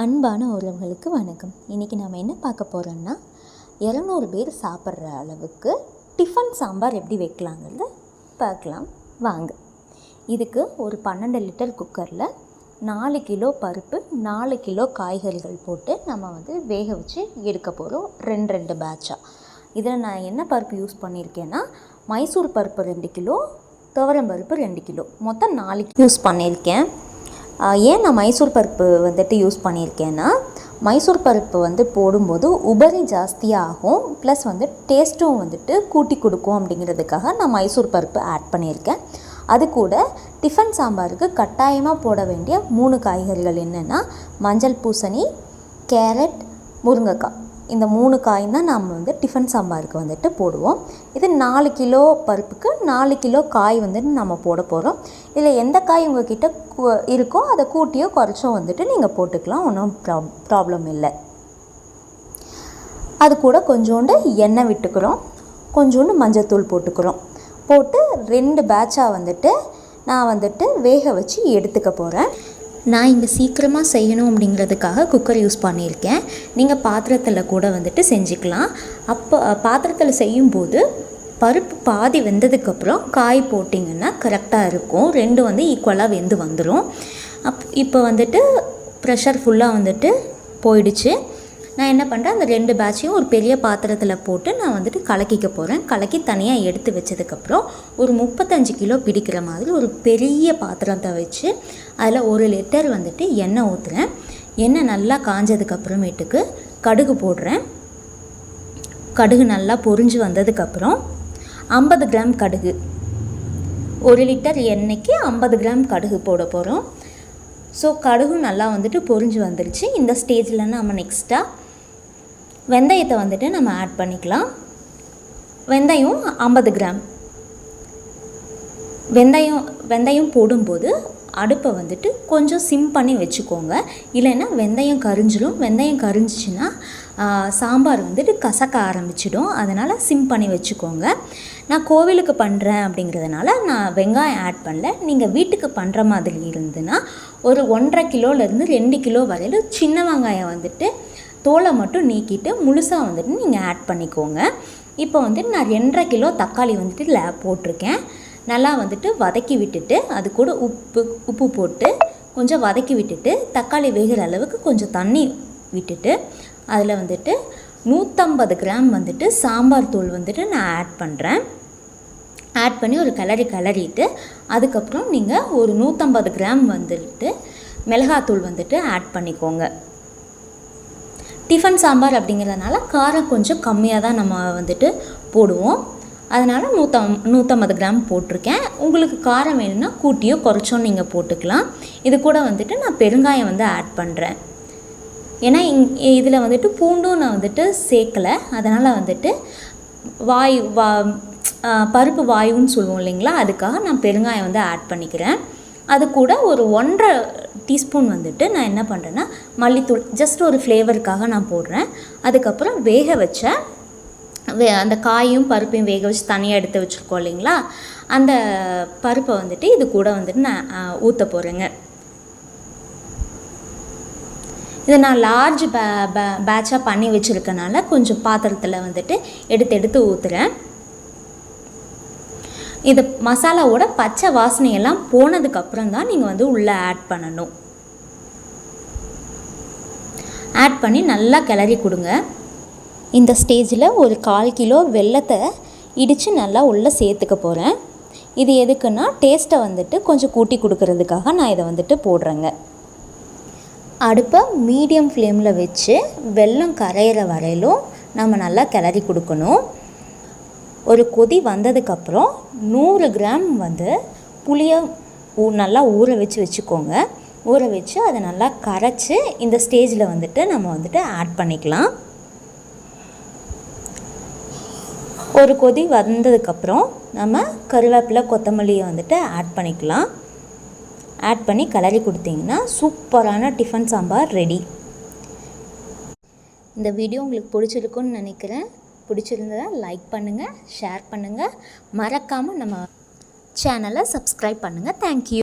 அன்பான உறவுகளுக்கு வணக்கம். இன்றைக்கி நம்ம என்ன பார்க்க போகிறோம்னா இரநூறு பேர் சாப்பிட்ற அளவுக்கு டிஃபன் சாம்பார் எப்படி வைக்கலாங்கிறத பார்க்கலாம். வாங்க. இதுக்கு ஒரு பன்னெண்டு லிட்டர் குக்கரில் நாலு கிலோ பருப்பு நாலு கிலோ காய்கறிகள் போட்டு நம்ம வந்து வேக வச்சு எடுக்க போகிறோம் ரெண்டு ரெண்டு பேட்சாக இதில் நான் என்ன பருப்பு யூஸ் பண்ணியிருக்கேன்னா மைசூர் பருப்பு ரெண்டு கிலோ துவரம் பருப்பு ரெண்டு கிலோ. மொத்தம் நாலு யூஸ் பண்ணியிருக்கேன். ஏன் நான் மைசூர் பருப்பு வந்துட்டு யூஸ் பண்ணியிருக்கேன்னா மைசூர் பருப்பு வந்து போடும்போது உபரி ஜாஸ்தியாகும் ப்ளஸ் வந்து டேஸ்ட்டும் வந்துட்டு கூட்டி கொடுக்கும் அப்படிங்கிறதுக்காக நான் மைசூர் பருப்பு ஆட் பண்ணியிருக்கேன். அது கூட டிஃபன் சாம்பாருக்கு கட்டாயமாக போட வேண்டிய மூணு காய்கறிகள் என்னென்னா மஞ்சள் பூசணி கேரட் முருங்கைக்காய். இந்த மூணு காய் தான் நம்ம வந்து டிஃபன் சாம்பாருக்கு வந்துட்டு போடுவோம். இது நாலு கிலோ பருப்புக்கு நாலு கிலோ காய் வந்துட்டு நம்ம போட போகிறோம் இதில் எந்த காய் உங்ககிட்ட இருக்கோ அதை கூட்டியோ குறைச்சோ வந்துட்டு நீங்கள் போட்டுக்கலாம். ஒன்றும் ப்ராப் ப்ராப்ளம் இல்லை. அது கூட கொஞ்சோண்டு எண்ணெய் விட்டுக்கிறோம். கொஞ்சோண்டு மஞ்சத்தூள் போட்டுக்கிறோம். போட்டு ரெண்டு பேட்சாக வந்துட்டு நான் வந்துட்டு வேக வச்சு எடுத்துக்க போகிறேன் நான் இங்கே சீக்கிரமாக செய்யணும் அப்படிங்கிறதுக்காக குக்கர் யூஸ் பண்ணியிருக்கேன். நீங்கள் பாத்திரத்தில் கூட வந்துட்டு செஞ்சுக்கலாம். அப்போ பாத்திரத்தில் செய்யும்போது பருப்பு பாதி வெந்ததுக்கப்புறம் காய் போட்டிங்கன்னா கரெக்டாக இருக்கும். ரெண்டும் வந்து ஈக்குவலாக வெந்து வந்துடும் அப் இப்போ வந்துட்டு ப்ரெஷர் ஃபுல்லாக வந்துட்டு போயிடுச்சு. நான் என்ன பண்ணுறேன் அந்த ரெண்டு பேட்சையும் ஒரு பெரிய பாத்திரத்தில் போட்டு நான் வந்துட்டு கலக்கிக்க போகிறேன் கலக்கி தனியாக எடுத்து வச்சதுக்கப்புறம் ஒரு முப்பத்தஞ்சு கிலோ பிடிக்கிற மாதிரி ஒரு பெரிய பாத்திரத்தை வச்சு அதில் ஒரு லிட்டர் வந்துட்டு எண்ணெய் ஊற்றுறேன் எண்ணெய் நல்லா காஞ்சதுக்கப்புறமேட்டுக்கு கடுகு போடுறேன். கடுகு நல்லா பொரிஞ்சு வந்ததுக்கப்புறம் ஐம்பது கிராம் கடுகு. ஒரு லிட்டர் எண்ணெய்க்கு ஐம்பது கிராம் கடுகு போட போகிறோம் ஸோ கடுகு நல்லா வந்துட்டு பொரிஞ்சு வந்துருச்சு. இந்த ஸ்டேஜில் நம்ம நெக்ஸ்ட்டாக வெந்தயத்தை வந்துட்டு நம்ம ஆட் பண்ணிக்கலாம். வெந்தயம் ஐம்பது கிராம். வெந்தயம் வெந்தயம் போடும்போது அடுப்பை வந்துட்டு கொஞ்சம் சிம் பண்ணி வச்சுக்கோங்க. இல்லைன்னா வெந்தயம் கரிஞ்சிடும் வெந்தயம் கரிஞ்சிச்சின்னா சாம்பார் வந்துட்டு கசக்க ஆரம்பிச்சிடும். அதனால் சிம் பண்ணி வச்சுக்கோங்க. நான் கோவிலுக்கு பண்ணுறேன் அப்படிங்கிறதுனால நான் வெங்காயம் ஆட் பண்ணல. நீங்கள் வீட்டுக்கு பண்ணுற மாதிரி இருந்துன்னா ஒரு ஒன்றரை கிலோலேருந்து ரெண்டு கிலோ வரையில் சின்ன வெங்காயம் வந்துட்டு தோலை மட்டும் நீக்கிட்டு முழுசாக வந்துட்டு நீங்கள் ஆட் பண்ணிக்கோங்க. இப்போ வந்துட்டு நான் ரெண்டரை கிலோ தக்காளி வந்துட்டு லே போட்டிருக்கேன். நல்லா வந்துட்டு வதக்கி விட்டுட்டு அது கூட உப்பு உப்பு போட்டு கொஞ்சம் வதக்கி விட்டுட்டு தக்காளி வேகிற அளவுக்கு கொஞ்சம் தண்ணி விட்டுட்டு அதில் வந்துட்டு நூற்றம்பது கிராம் வந்துட்டு சாம்பார் தூள் வந்துட்டு நான் ஆட் பண்ணுறேன் ஆட் பண்ணி ஒரு கிளறி கிளறிட்டு அதுக்கப்புறம் நீங்கள் ஒரு நூற்றம்பது கிராம் வந்துட்டு மிளகாத்தூள் வந்துட்டு ஆட் பண்ணிக்கோங்க. டிஃபன் சாம்பார் அப்படிங்கிறதுனால காரம் கொஞ்சம் கம்மியாக தான் நம்ம வந்துட்டு போடுவோம். அதனால் நூற்றம் நூற்றம்பது கிராம் போட்டிருக்கேன். உங்களுக்கு காரம் வேணும்னா கூட்டியோ குறைச்சோ நீங்கள் போட்டுக்கலாம். இது கூட வந்துட்டு நான் பெருங்காயம் வந்து ஆட் பண்ணுறேன் ஏன்னா இங் இதில் வந்துட்டு பூண்டும் நான் வந்துட்டு சேர்க்கலை. அதனால் வந்துட்டு வாயு வா பருப்பு வாயுன்னு சொல்லுவோம் இல்லைங்களா? அதுக்காக நான் பெருங்காயம் வந்து ஆட் பண்ணிக்கிறேன். அது கூட ஒரு ஒன்றரை டீஸ்பூன் வந்துட்டு நான் என்ன பண்ணுறேன்னா மல்லித்தூள் ஜஸ்ட் ஒரு ஃப்ளேவருக்காக நான் போடுறேன். அதுக்கப்புறம் வேக வச்ச வே அந்த காயும் பருப்பையும் வேக வச்சு தனியாக எடுத்து வச்சுருக்கோம் இல்லைங்களா? அந்த பருப்பை வந்துட்டு இது கூட வந்துட்டு நான் ஊற்ற போகிறேங்க இதை நான் லார்ஜ் பே பேட்சாக பண்ணி வச்சுருக்கனால கொஞ்சம் பாத்திரத்தில் வந்துட்டு எடுத்து எடுத்து ஊற்றுறேன் இது மசாலாவோட பச்சை வாசனையெல்லாம் போனதுக்கப்புறம் தான் நீங்கள் வந்து உள்ளே ஆட் பண்ணணும். ஆட் பண்ணி நல்லா கிளறி கொடுங்க. இந்த ஸ்டேஜில் ஒரு கால் கிலோ வெல்லத்தை இடித்து நல்லா உள்ளே சேர்த்துக்க போகிறேன் இது எதுக்குன்னா டேஸ்ட்டை வந்துட்டு கொஞ்சம் கூட்டி கொடுக்கறதுக்காக நான் இதை வந்துட்டு போடுறேங்க. அடுப்பை மீடியம் ஃப்ளேமில் வச்சு வெல்லம் கரையிற வரையிலும் நம்ம நல்லா கிளறி கொடுக்கணும். ஒரு கொதி வந்ததுக்கப்புறம் நூறு கிராம் வந்து புளியை ஊ நல்லா ஊற வச்சு வச்சுக்கோங்க. ஊற வச்சு அதை நல்லா கரைச்சி இந்த ஸ்டேஜில் வந்துட்டு நம்ம வந்துட்டு ஆட் பண்ணிக்கலாம். ஒரு கொதி வந்ததுக்கப்புறம் நம்ம கருவேப்பிலை கொத்தமல்லியை வந்துட்டு ஆட் பண்ணிக்கலாம். ஆட் பண்ணி கிளறி கொடுத்தீங்கன்னா சூப்பரான டிஃபன் சாம்பார் ரெடி இந்த வீடியோ உங்களுக்கு பிடிச்சிருக்குன்னு நினைக்கிறேன். பிடிச்சிருந்ததா லைக் பண்ணுங்கள் ஷேர் பண்ணுங்கள் மறக்காமல் நம்ம சேனலை சப்ஸ்கிரைப் பண்ணுங்கள் தேங்க்யூ